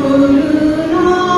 Guru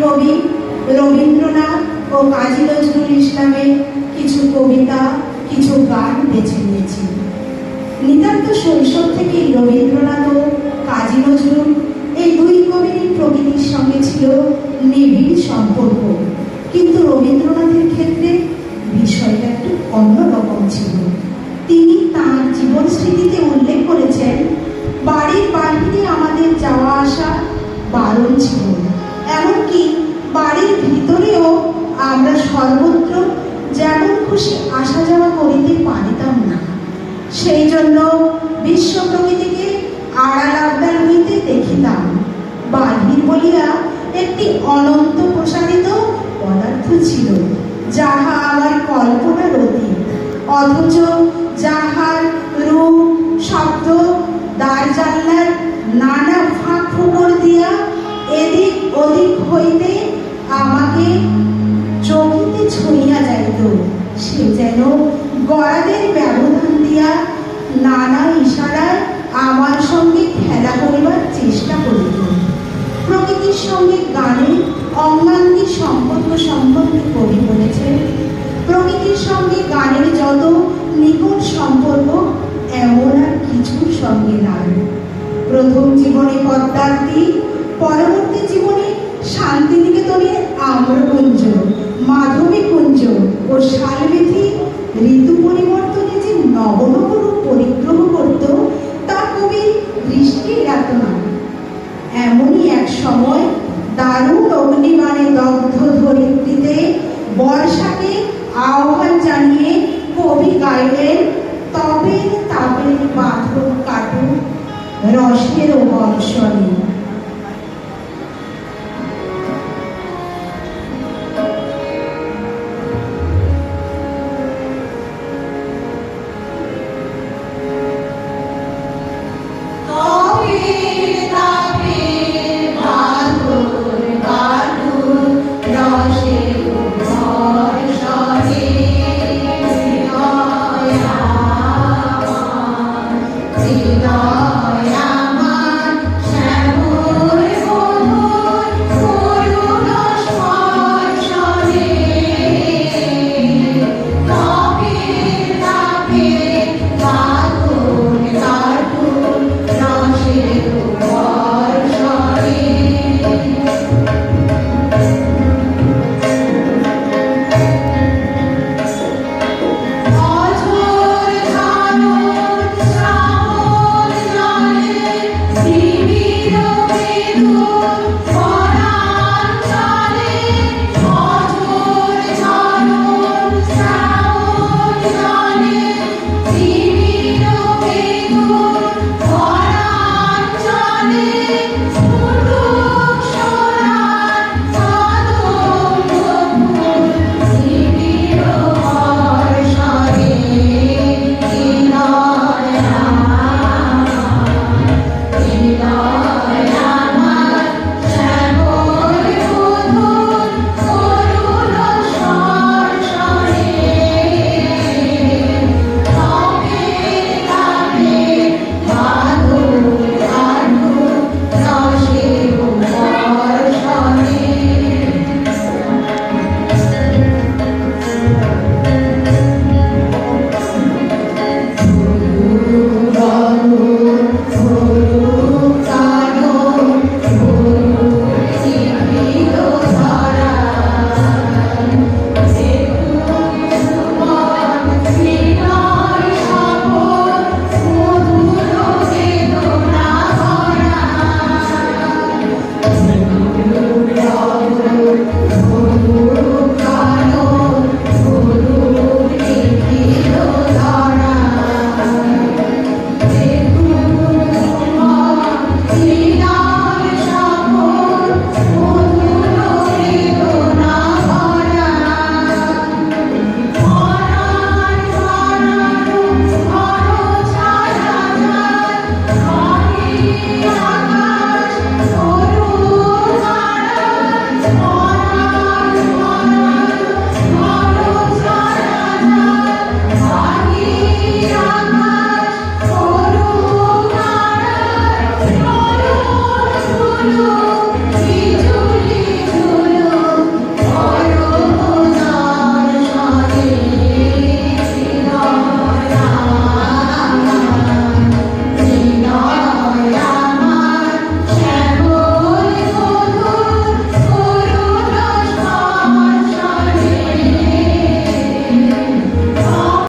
কবি রবীন্দ্রনাথ ও কাজী নজরুল ইসলামের কিছু কবিতা, কিছু গান বেছে নিয়েছি নিতান্ত শৈশব থেকেই রবীন্দ্রনাথ ও কাজী নজরুল এই দুই কবির প্রকৃতির সঙ্গে ছিল নিবিড় সম্পর্ক। কিন্তু রবীন্দ্রনাথের ক্ষেত্রে বিষয়টা একটু অন্যরকম ছিল। তিনি তাঁর জীবন স্মৃতিতে উল্লেখ করেছেন, বাড়ির বাহিরে আমাদের যাওয়া আসা বারণ ছিল এমনকি বাড়ির ভিতরেও আমরা সর্বত্র যেমন খুশি আসা যাওয়া করিতে পারিতাম না, সেই জন্য বিশ্ব প্রকৃতিকে আড়াল আবদার হইতে দেখিতাম। বাহির বলিয়া একটি অনন্ত প্রসারিত পদার্থ ছিল, যাহা আমার কল্পনার অতীত। অথচ যাহার রূপ, শব্দ ওদিক হইতে আমাকে চকিতে ছুঁইয়া যাইত। সে যেন গড়াদের ব্যবধান দিয়া নানা ইশারায় আমার সঙ্গে খেলা করিবার চেষ্টা করিত। প্রকৃতির সঙ্গে গানের অঙ্গাঙ্গী সম্পর্ক সম্পর্কে শান্তিনিকেতনের আম্রকুঞ্জ মাধবী কুঞ্জ ও শালবেথি ঋতু পরিবর্তনে যে নবনব রূপ পরিগ্রহ করত, তা কবি দৃষ্টি এড়াত না এমনই এক সময় দারুণ অগ্নিবাণে দগ্ধ ধরিত্রীতে বর্ষাকে আহ্বান জানিয়ে কবি গাইলেন, তবে তাপের পাথর কাটু রসের বর্ষণে